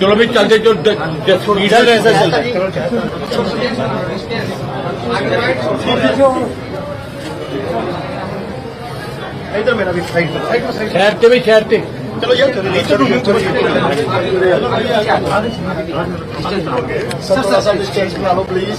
चलो भी चलते जो ऐसा इधर मेरा भी साइड साइड शहर से भी शहर से चलो ये सर सर डिस्टेंस बना लो please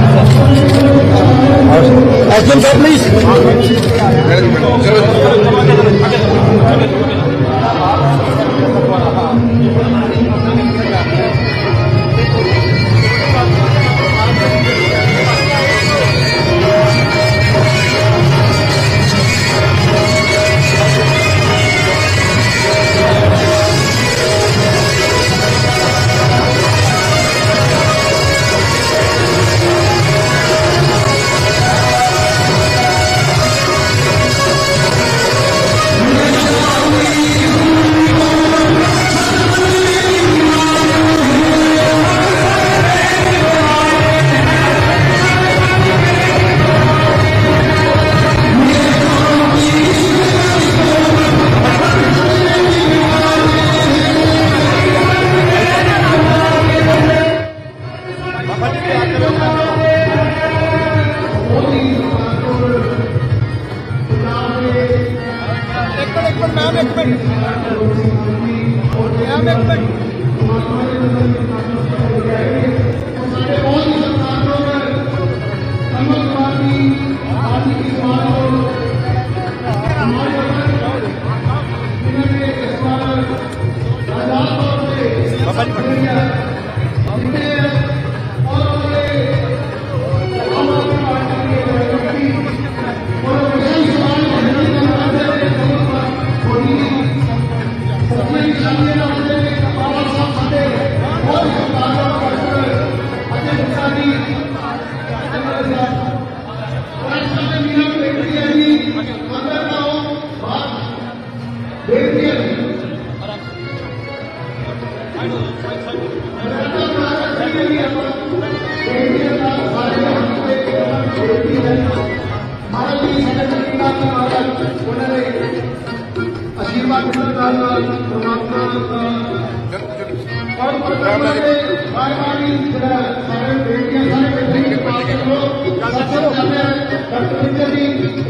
ਐਸੇ ਕਿਉਂ ਲਾ ਕਰਿੰਦੇ ਜੀ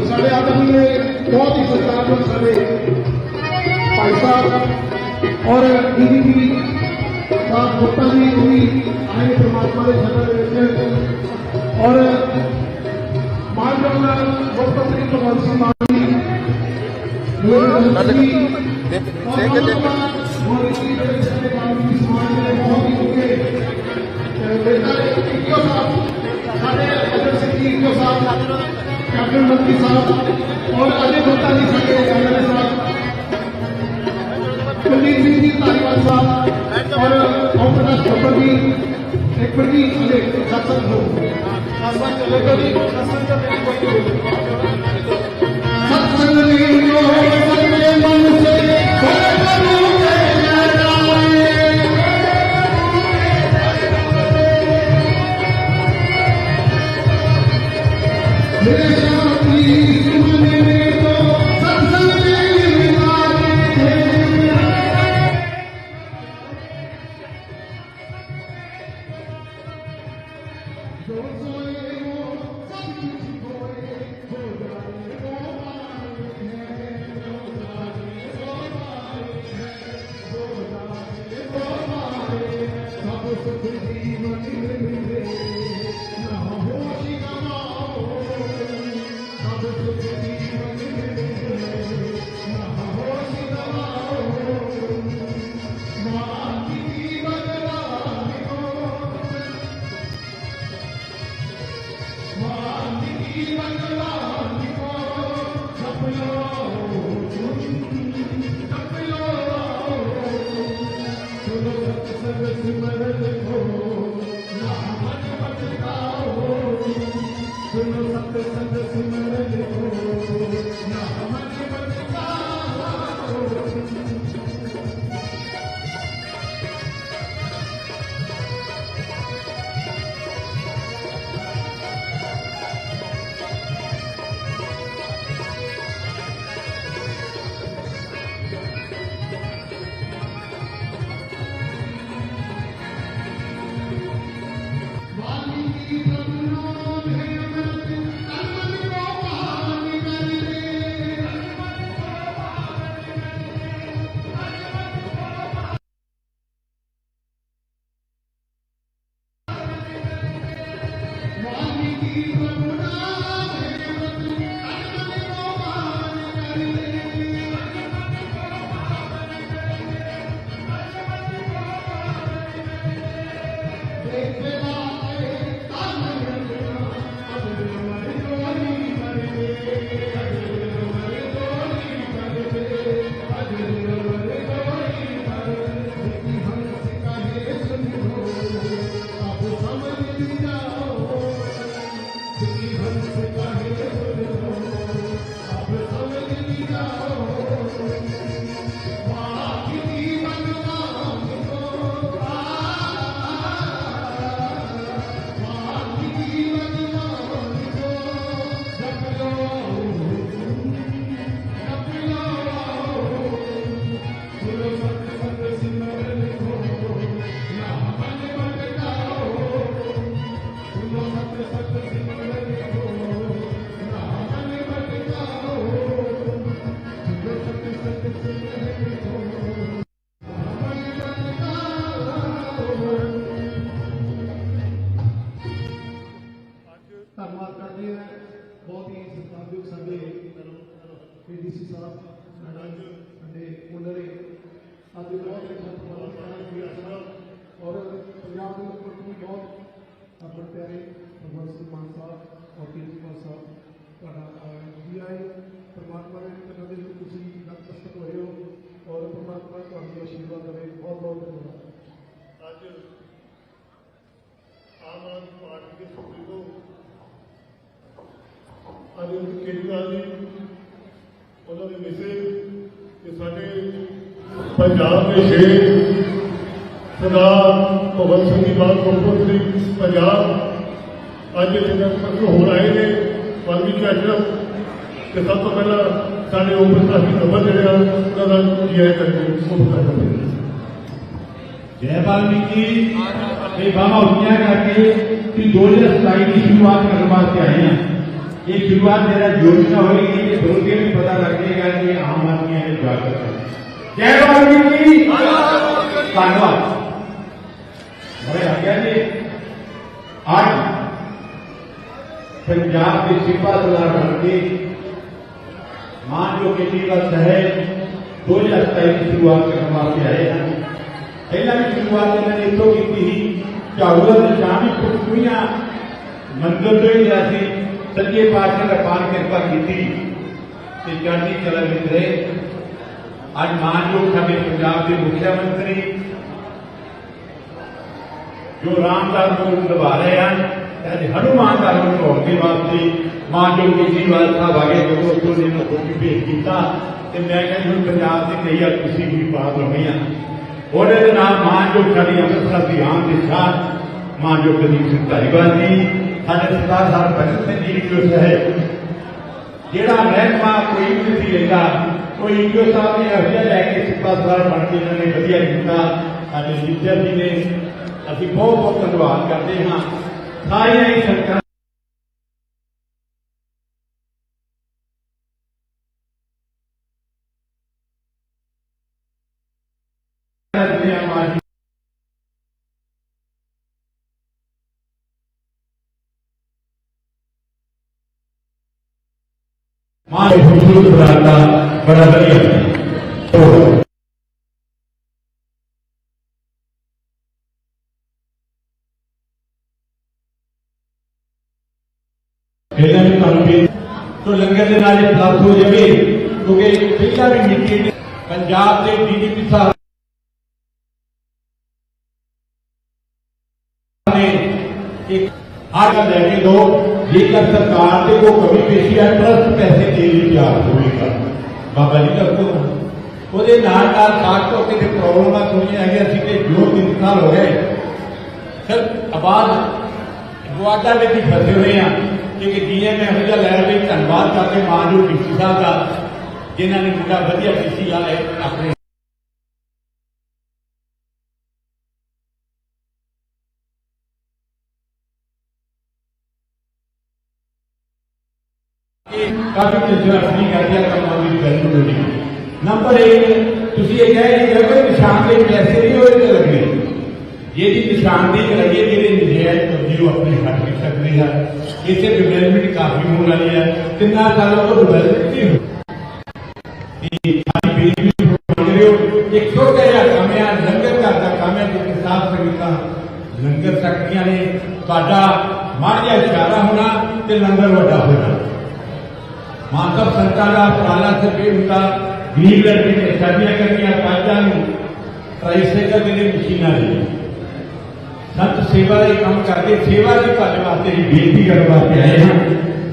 ਸਾਡੇ ਆਦਮੀ ਨੇ ਬਹੁਤ ਹੀ ਸਤਿਕਾਰਯੋਗ ਸਾਡੇ ਭਾਈ ਸਾਹਿਬ ਔਰ ਡੀਡੀਪੀ ਸਾਹਿਬ ਗੁਪਤਾ ਜੀ ਵੀ ਆਏ ਪ੍ਰਮਾਤਮਾ ਦੇ ਸ਼ਰਨ ਦੇ ਵਿੱਚ ਔਰ ਮਾਨਯੋਗ ਗੁਰਪਤ ਸਿੰਘ ਭਗਵੰਤ ਸਿੰਘ ਮਾਨੀ ਦੇਖ ਦੇਖ ਦੇਖ प्रधानमंत्री साहब और अजय गुप्ता जी सके कुलदीप सिंह जी धारीवाल साहब और ओम प्रकाश ठप्पर जी एक बार जी अजय सत्संग सत्संग पंजाब में शेर सरदार भगत सिंह की बात मुहब्बत थी पंजाब अज इतने होर आए ने बाकी कैशर तो सब तो पहला साढ़े ओपन काफ़ी कवर जरा उन्होंने जय करके शुभकामना दी जय वाल्मीकि। बाबा उठिया करके दो हज़ार सताई की शुरुआत करने वास्ते आए हैं ये शुरुआत जरा योजना होगी ये दो दिन पता लगेगा कि आम आदमी क्या कर जय वाल्मीकि धन्यवाद बड़े आज्ञा जी आज पंजाब के सिपा सलाह करके मान जो केजरीवाल साहब दो हजार सताई की शुरुआत करने वास्ते आए हैं ਪਹਿਲਾਂ ਵੀ ਸ਼ੁਰੂਆਤ ਇਹਨਾਂ ਨੇ ਇੱਥੋਂ ਕੀਤੀ ਸੀ ਝਾੜੂ ਦਾ ਨਿਸ਼ਾਨ ਵੀ ਪੁੱਛੂਆਂ ਮੰਦਰ ਤੋਂ ਹੀ ਅਸੀਂ ਸੱਚੇ ਪਾਤਸ਼ਾਹ ਦਾ ਪਾਰ ਕਿਰਪਾ ਕੀਤੀ ਤੇ ਅੱਜ ਮਾਨਯੋਗ ਸਾਡੇ ਪੰਜਾਬ ਦੇ ਮੁੱਖ ਮੰਤਰੀ ਜੋ ਰਾਮਦਾਸ ਨੂੰ ਨਿਭਾ ਰਹੇ ਹਨ ਤੇ ਅੱਜ ਹਨੂਮਾਨ ਦਾ ਰੂਪ ਹੋਣ ਦੇ ਵਾਸਤੇ ਮਾਨਯੋਗ ਕੇਜਰੀਵਾਲ ਸਾਹਿਬ ਆਗੇ ਜਦੋਂ ਉੱਥੋਂ ਦੇ ਨੂੰ ਕੋਈ ਭੇਜ ਕੀਤਾ ਤੇ ਮੈਂ ਕਹਿੰਦਾ ਹੁਣ ਪੰਜਾਬ ਦੇ ਕਈ ਆ ਤੁਸੀਂ ਵੀ ਬਾਤ ਹੋਣੀ ਆ ਉਹਦੇ ਦੇ ਨਾਲ ਮਾਨਯੋਗ ਸਾਡੀ ਅੰਮ੍ਰਿਤਸਰ ਦੀ ਆਮ ਦੇ ਸਾਥ ਮਾਨਯੋਗ ਕਦੀਮ ਸਿੰਘ ਧਾਰੀਵਾਲ ਜੀ ਸਾਡੇ ਸਰਦਾਰ ਸਾਹਿਬ ਭਗਤ ਸਿੰਘ ਜੀ ਜੋ ਸਾਹਿਬ ਜਿਹੜਾ ਮਹਿਕਮਾ ਕੋਈ ਵੀ ਨਹੀਂ ਲੈਂਦਾ ਕੋਈ ਇੰਡੀਓ ਸਾਹਿਬ ਨੇ ਇਹੋ ਜਿਹਾ ਲੈ ਕੇ ਸਿੱਪਾ ਸਵਾਰ ਬਣ ਕੇ ਇਹਨਾਂ ਨੇ ਵਧੀਆ ਕੀਤਾ ਸਾਡੇ ਲੀਡਰ ਜੀ ਨੇ ਅਸੀਂ ਬਹੁਤ ਬਹੁਤ ਧੰਨਵਾਦ ਕਰਦੇ ਹਾਂ ਸਾਰੀਆਂ ਹੀ ਸਰਕਾਰਾਂ ਦੇ ਆਮ ਮਾਂ ਦੇ ਖੂਬਸੂਰਤ ਬਰਾਤਾ ਬੜਾ ਵਧੀਆ ਹੋ ਇਹਨਾਂ ਨੂੰ ਤੁਹਾਨੂੰ ਵੀ ਤੋਂ ਲੰਗਰ ਦੇ ਨਾਲ ਇਹ ਪਲੱਸ ਹੋ ਜਾਵੇ ਕਿਉਂਕਿ ਪਹਿਲਾਂ ਵੀ ਮੀਟਿੰਗ ਪੰਜਾਬ ਦੇ ਡੀਜੀਪੀ ਸਾਹਿਬ ਨੇ ਇੱਕ ਆਰਡਰ ਲੈ ਕੇ ਦੋ ਜੇਕਰ ਸਰਕਾਰ ਦੇ ਕੋ ਕਮੀ ਪੇਸ਼ੀ ਹੈ ਟਰਸਟ ਪੈਸੇ ਦੇ ਲਈ ਤਿਆਰ ਹੋਵੇਗਾ ਬਾਬਾ ਜੀ ਦਾ ਹੁਕਮ ਉਹਦੇ ਨਾਲ ਨਾਲ ਖਾਸ ਤੌਰ ਤੇ ਪ੍ਰੋਬਲਮਾਂ ਸੁਣੀਆਂ ਹੈਗੀਆਂ ਸੀ ਕਿ ਜੋ ਤਿੰਨ ਸਾਲ ਹੋ ਗਏ ਸਰ ਆਬਾਦ ਗੁਆਡਾ ਵਿੱਚ ਹੀ ਫਸੇ ਹੋਏ ਆ ਕਿਉਂਕਿ ਡੀਐਮ ਇਹੋ ਜਿਹਾ ਲੈ ਰਹੀ ਧੰਨਵਾਦ ਕਰਦੇ ਮਾਨਯੋਗ ਡੀਸੀ ਸਾਹਿਬ ਦਾ ਜਿਨ੍ਹਾਂ ਨੇ ਮੁੰਡਾ ਵਧੀਆ ਡੀਸੀ ਵਾਲੇ ਆਪਣੇ ਇਹ ਕਾਫੀ ਚੀਜ਼ਾਂ ਨੰਬਰ 1 ਤੁਸੀਂ ਇਹ ਕਹਿ ਰਹੇ ਹੋ ਕਿ ਨਿਸ਼ਾਨ ਦੇ ਪੈਸੇ ਨਹੀਂ ਹੋਏ ਤੇ ਲੱਗੇ ਇਹ ਦੀ ਨਿਸ਼ਾਨਦੇਹੀ ਕਰਾਈਏ ਜਿਹੜੇ ਨਜਾਇਜ਼ ਕਬਜ਼ੇ ਉਹ ਆਪਣੇ ਹੱਥ ਵਿੱਚ ਸਕਦੇ ਆ ਇੱਥੇ ਡਿਵੈਲਪਮੈਂਟ ਕਾਫੀ ਹੋਣ ਵਾਲੀ ਹੈ ਕਿੰਨਾ ਸਾਲਾਂ ਤੋਂ ਡਿਵੈਲਪਮੈਂਟ ਨਹੀਂ ਹੋਈ ਇਹ ਸਾਡੀ ਬੇਨਤੀ ਮੰਗ ਰਹੇ ਹੋ ਇੱਕ ਛੋਟਾ ਜਿਹਾ ਕੰਮ ਹੈ ਲੰਗਰ ਘਰ ਦਾ ਕੰਮ ਹੈ ਜਿੱਥੇ ਸਾਫ ਸੰਗਤਾਂ ਲੰਗਰ ਸਕਦੀਆਂ ਨੇ ਤੁਹਾਡਾ ਮਾੜਾ ਜਿਹਾ ਇਸ਼ਾਰਾ ਹੋਣਾ ਤੇ ਲੰਗਰ ਵੱਡਾ ਹੋਣਾ ਮਾਨਸਾ ਸੰਤਾਂ ਦਾ ਉਪਰਾਲਾ ਸਭੇ ਹੁੰਦਾ ਗਰੀਬ ਲੜਕੇ ਨੇ ਸ਼ਾਦੀਆਂ ਕਰਨੀਆਂ ਪਾਜਾਂ ਨੂੰ ਟ੍ਰਾਈਸਾਈਕਲ ਦੇ ਲਈ ਮਸ਼ੀਨਾਂ ਲਈ ਸੰਤ ਸੇਵਾ ਦਾ ਹੀ ਕੰਮ ਕਰਦੇ ਸੇਵਾ ਦੀ ਤੁਹਾਡੇ ਵਾਸਤੇ ਹੀ ਬੇਨਤੀ ਕਰਨ ਵਾਸਤੇ ਆਏ ਹਾਂ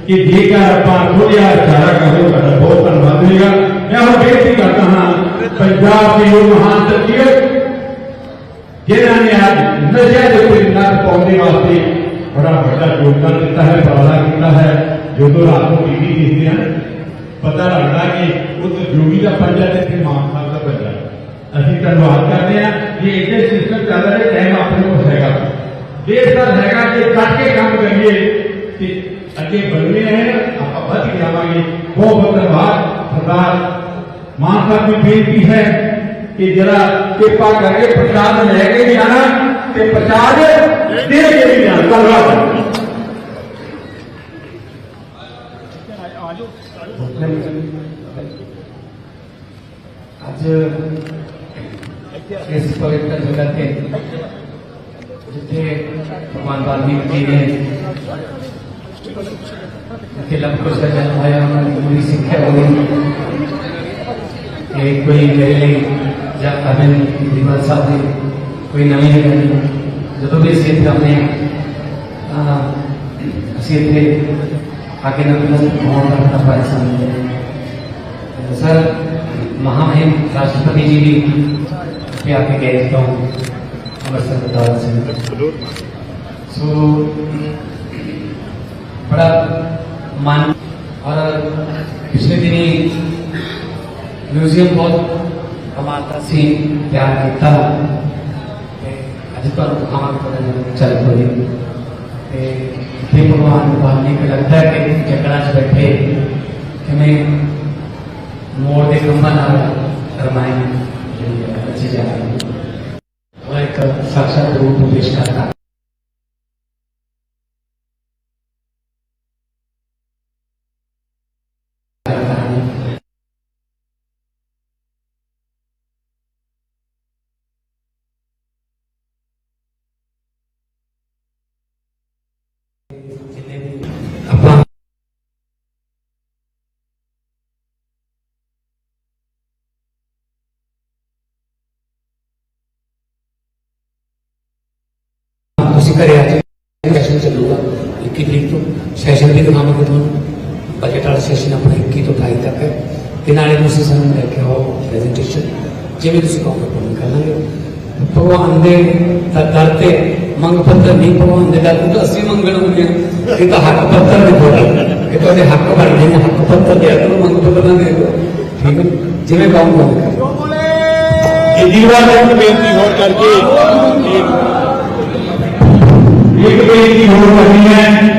ਕਿ ਜੇਕਰ ਆਪਾਂ ਥੋੜ੍ਹਾ ਇਸ਼ਾਰਾ ਕਰਦੇ ਤੁਹਾਡਾ ਬਹੁਤ ਧੰਨਵਾਦ ਹੋਵੇਗਾ ਮੈਂ ਹੁਣ ਬੇਨਤੀ ਕਰਦਾ ਹਾਂ ਪੰਜਾਬ ਦੇ ਉਹ ਮਹਾਨ ਸਤਿਗੁਰ ਜਿਨ੍ਹਾਂ ਨੇ ਅੱਜ ਨਸ਼ਿਆਂ ਦੇ ਉੱਤੇ ਨੱਥ ਪਾਉਣ ਦੇ ਵਾਸਤੇ ਬੜਾ ਵੱਡਾ ਯੋਗਦਾਨ ਦਿੱਤਾ ਹੈ ਉਪਰਾਲਾ ਕੀਤਾ ਹੈ ਜਦੋਂ ਰਾਤ ਨੂੰ ਟੀਵੀ ਦੇਖਦੇ ਹਾਂ ਪਤਾ ਲੱਗਦਾ ਕਿ ਉਹ ਜੋਗੀ ਦਾ ਪੰਜਾ ਤੇ ਇੱਥੇ ਮਾਨ ਸਾਹਿਬ ਦਾ ਪੰਜਾ ਅਸੀਂ ਧੰਨਵਾਦ ਕਰਦੇ ਹਾਂ ਕਿ ਇਹਦੇ ਸਿਸਟਮ ਚੱਲ ਰਹੇ ਟਾਈਮ ਆਪਣੇ ਕੋਲ ਹੈਗਾ ਦੇਸ਼ ਦਾ ਹੈਗਾ ਕਿ ਕੱਟ ਕੇ ਕੰਮ ਕਰੀਏ ਤੇ ਅੱਗੇ ਵਧਨੇ ਹੈ ਆਪਾਂ ਵੱਧ ਕੇ ਆਵਾਂਗੇ ਬਹੁਤ ਬਹੁਤ ਧੰਨਵਾਦ ਸਰਦਾਰ ਮਾਨ ਸਾਹਿਬ ਦੀ ਬੇਨਤੀ ਹੈ ਕਿ ਜਰਾ ਕਿਰਪਾ ਕਰਕੇ ਪ੍ਰਸ਼ਾਦ ਲੈ ਕੇ ਵੀ ਆਣਾ ਤੇ ਪ੍ਰਸ਼ਾਦ ਦੇ ਕੇ ਵੀ ਆਣਾ ਧੰਨਵਾਦ ਅੱਜ ਇਸ ਪਵਿੱਤਰ ਜਗ੍ਹਾ ਤੇ ਜਿੱਥੇ ਭਗਵਾਨ ਵਾਲਮੀਕੀ ਜੀ ਨੇ ਜਿੱਥੇ ਲਬ ਕੁਸ਼ ਦਾ ਜਨਮ ਹੋਇਆ ਉਹਨਾਂ ਦੀ ਪੂਰੀ ਸਿੱਖਿਆ ਹੋਈ ਇਹ ਕੋਈ ਮੇਰੇ ਲਈ ਜਾਂ ਅਬਨ ਦੀਵਾਨ ਸਾਹਿਬ ਦੀ ਕੋਈ ਨਵੀਂ ਜਗ੍ਹਾ ਨਹੀਂ ਜਦੋਂ ਵੀ ਅਸੀਂ ਇੱਥੇ ਆਉਂਦੇ ਹਾਂ ਤਾਂ ਅਸੀਂ ਇੱਥੇ ਆ ਕੇ ਨਤਮਸਤਕ ਹੋਣ ਦਾ ਬੜਾ ਭਾਈ ਸਮਝਦੇ ਹਾਂ सर महामहिम राष्ट्रपति जी भी आपके आके गए फ्रॉम अमृतसर सो बड़ा मान और पिछले दिन ही म्यूज़ियम बहुत हमारा से प्यार किया अज पर हमारे चल पड़े भगवान भगवान जी को लगता है कि जगड़ा बैठे। हमें મોર દે ખંભાના રમાય પછી જાય એક સાક્ષાત રૂપનું દેશ કરતા. ක්‍රමකතුන් බජටාල तो ढाई तक है। बिना प्रेजेंटेशन जिम्मे कहोगे पूर्ण कर लेंगे पवा अंधे धरते मंग पत्थर नहीं पवा अंधे डालते तो असली मंगण होंगे ये तो हक पत्थर नहीं बोला ये तो हक पर नहीं, हक पत्थर दिया तो मंग पत्थर दे दो ठीक है? जिम्मे कहूँगा बेनती हो? एक बेनती हो रही है।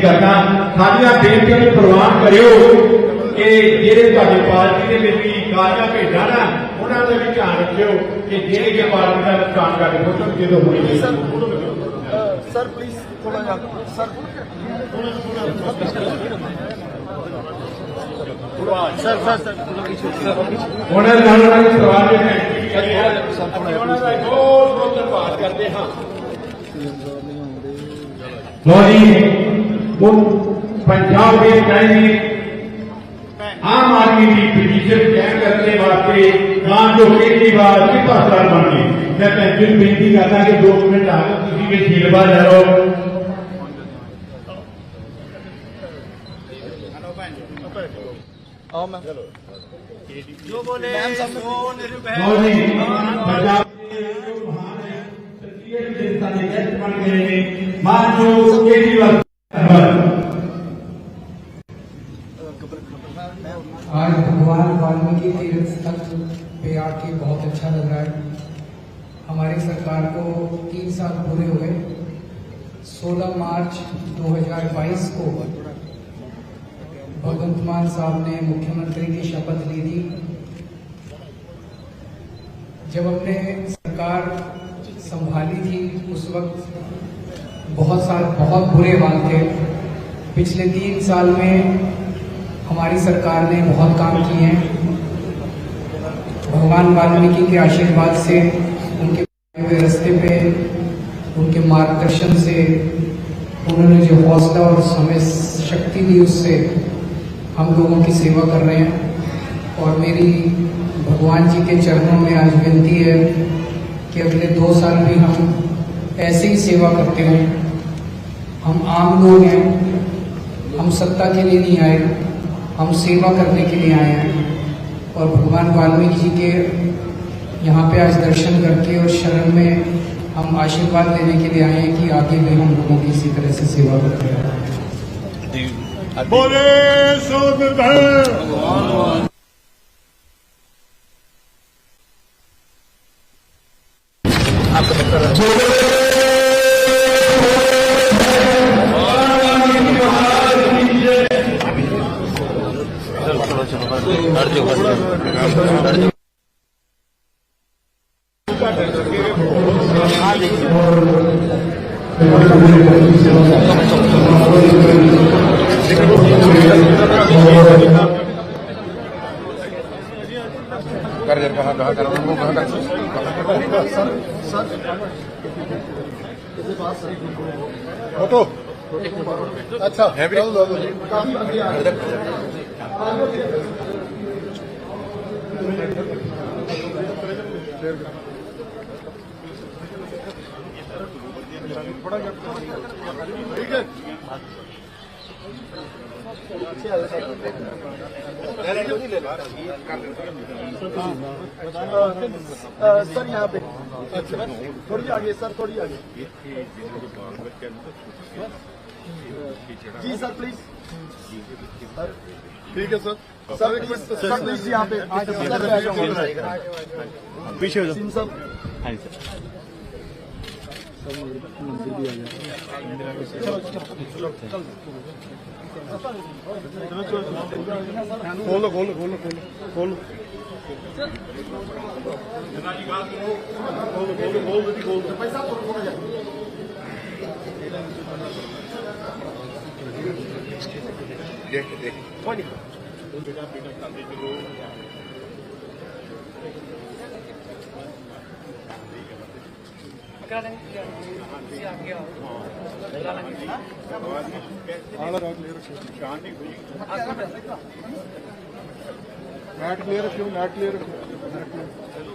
ਕਰਦਾ ਸਾਡੀਆਂ ਬੇਨਤੀਆਂ ਨੂੰ ਪ੍ਰਵਾਨ ਕਰਿਓ ਕਿ ਜਿਹੜੇ ਤੁਹਾਡੇ ਪਾਰਟੀ ਦੇ ਵਿੱਚ ਵੀ ਕਾਰਜਾਂ ਭੇਜਾਂ ਨਾ ਉਹਨਾਂ ਦਾ ਵੀ ਧਿਆਨ ਰੱਖਿਓ ਕਿ ਜਿਹੜੇ ਕਿ ਪਾਰਟੀ ਦਾ ਨੁਕਸਾਨ ਕਰਦੇ ਹੋ ਜਦੋਂ ਹੋਣੀ ਚਾਹੀਦੀ ਸਰ ਪਲੀਜ਼ ਥੋੜਾ ਜਿਹਾ ਸਰ ਸਰ ਸਰ ਸਰ ਉਹਨਾਂ ਦੇ ਨਾਲ ਉਹਨਾਂ ਦੇ ਸਵਾਲ ਦੇ ਬੇਨਤੀ ਕਰੀ ਹੈ ਉਹਨਾਂ ਦਾ ਬਹੁਤ ਬਹੁਤ ਧੰਨਵਾਦ ਕਰਦੇ ਹਾਂ ਲੋ ਜੀ वो पंजाब में जाएँगे। आम आदमी की पिटीशन कैम करने वास्ते वहाँ जो केजरीवाल के पासदार बन गए मैं पैंसिल बेनती करता कि दो मिनट आकर किसी के छेड़वा जा रहा। जो बोले हाँ। पंजाब महान है केजरीवाल। तीन साल पूरे हुए। 16 मार्च 2022 को भगवंत मान साहब ने मुख्यमंत्री की शपथ ली थी। जब हमने सरकार संभाली थी, उस वक्त बहुत सारे बहुत बुरे हाल थे। पिछले तीन साल में हमारी सरकार ने बहुत काम किए हैं। भगवान वाल्मीकि के आशीर्वाद से हुए रास्ते पे, उनके मार्गदर्शन से, उन्होंने जो हौसला और समय शक्ति दी उससे, हम लोगों की सेवा कर रहे हैं। और मेरी भगवान जी के चरणों में आज विनती है कि अगले दो साल भी हम ऐसे ही सेवा करते रहें। हम आम लोग हैं, हम सत्ता के लिए नहीं आए, हम सेवा करने के लिए आए हैं। और भगवान वाल्मीकि जी के यहाँ पे आज दर्शन करके और शरण में हम आशीर्वाद लेने के लिए आए हैं कि आगे भी हम लोगों की इसी तरह से सेवा करते रहें। ਬੋਲੇ अच्छा है चलो। काफ़ी बढ़िया सर यहाँ पे। थोड़ी आगे सर थोड़ी आगे। जी सर प्लीज़ ठीक है sir. Sir please sir. Please यहाँ पे सर पीछे हो सिंह साहब हाँ जी सर। खोलो खोलो खोलो खोलो खोलो। खोलो खोलो खोल दीदी पैसा जा देख। देख मैट क्लियर रखियो। मैट क्लियर रखियो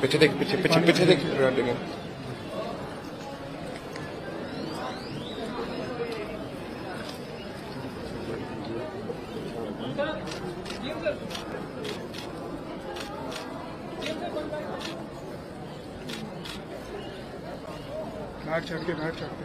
पीछे देख पीछे पीछे पीछे देख देख मैट छट के मैट छट के